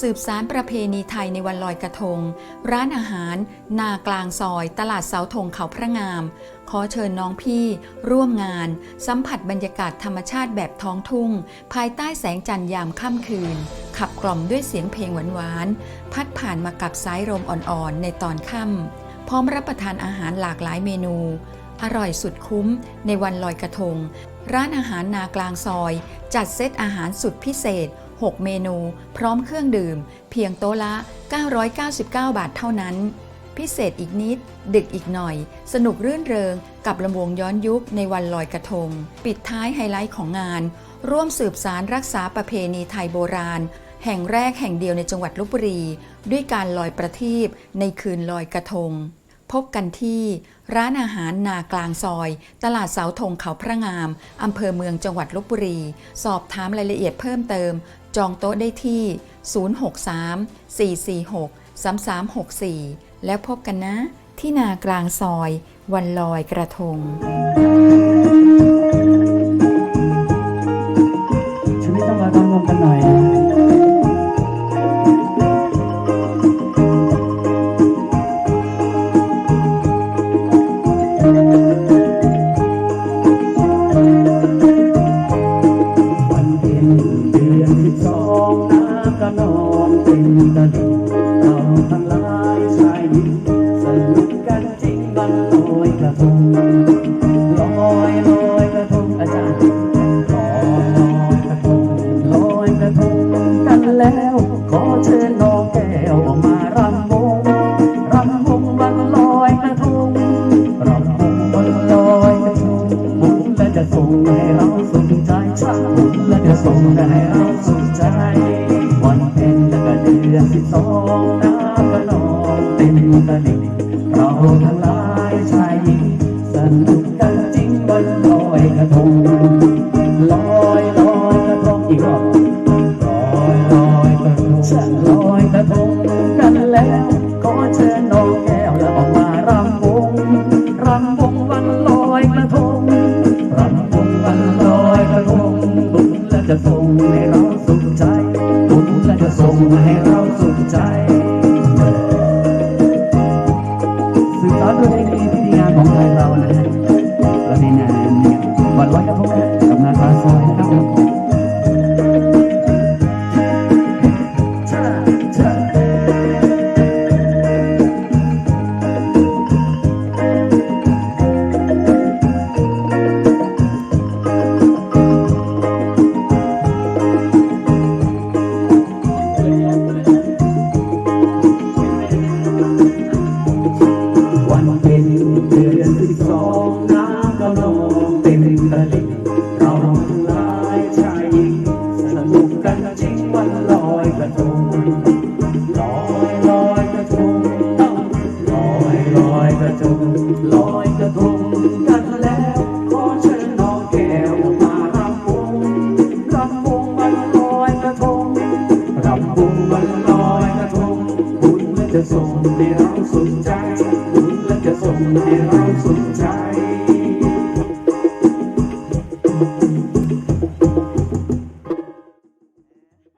สืบสารประเพณีไทยในวันลอยกระทง ร้านอาหาร นากลางซอย ตลาดเสาธงเขาพระงาม ขอเชิญน้องพี่ ร่วมงาน สัมผัสบรรยากาศธรรมชาติแบบท้องทุ่ง ภายใต้แสงจันทร์ยามค่ำคืน ขับกล่อมด้วยเสียงเพลงหวานๆ พัดผ่านมากับสายลมอ่อนๆ ในตอนค่ำพร้อมรับประทานอาหารหลากหลายเมนู อร่อยสุดคุ้มในวันลอยกระทง ร้านอาหารนากลางซอย จัดเซตอาหารสุดพิเศษ 6 เมนู พร้อมเครื่องดื่ม เพียงโต๊ะละ 999 บาทเท่านั้น พิเศษอีกนิด ดึกอีกหน่อย สนุกรื่นเริงกับลำวงย้อนยุคในวันลอยกระทง ปิดท้ายไฮไลท์ของงาน ร่วมสืบสารรักษาประเพณีไทยโบราณ แห่งแรกแห่งเดียวในจังหวัดลบบุรี ด้วยการลอยประทีปในคืนลอยกระทง พบกันที่ ร้านอาหารนากลางซอย ตลาดเสาธงเขาพระงาม อำเภอเมืองจังหวัดลบบุรี สอบถามรายละเอียดเพิ่มเติม จองโต๊ะได้ที่ 063 446 3364 แล้วพบกันนะ ที่นากลางซอย วันลอยกระทงช่วงนี้ต้องมาทำงมกันหน่อย กระนองเต็มตลิ่งเราทั้งหลายชายหญิงสนุกกันจริงวันลอยกระทงลอยลอยกระทงอาจารย์ลอยกระทงลอยกระทงกันแล้ว ขอเชิญน้องแก้วออกมารำวงรำวงวันลอยกระทงรำวงวันลอยกระทงหมุนและจะส่งให้เราสุขใจชักหมุนและจะส่งให้ สิบสองน้ำกระนองเต็มตลิ่งเราทั้งหลายชายหญิงสนุกกันจริงวันลอยกระทงลอยลอยกระทงอีกรอบลอยลอยกระทงฉันลอยกระทงกันแล้วขอเชิญน้องแก้วแล้วออกมารำวงรำวงวันลอยกระทงรำวงวันลอยกระทงบุญและจะส่งให้เรา จะส่งให้เราสุขใจ จริงลอยกระทงลอยลอยกระทงต้องลอยลอยกระทงลอยกระทงกันแล้วขอเชิญน้องแก้วมารำวงรำวงวันลอยกระทงรำวงวันลอยกระทงบุญและจะส่งให้เราสุขใจบุญและจะส่งให้เราสุขใจ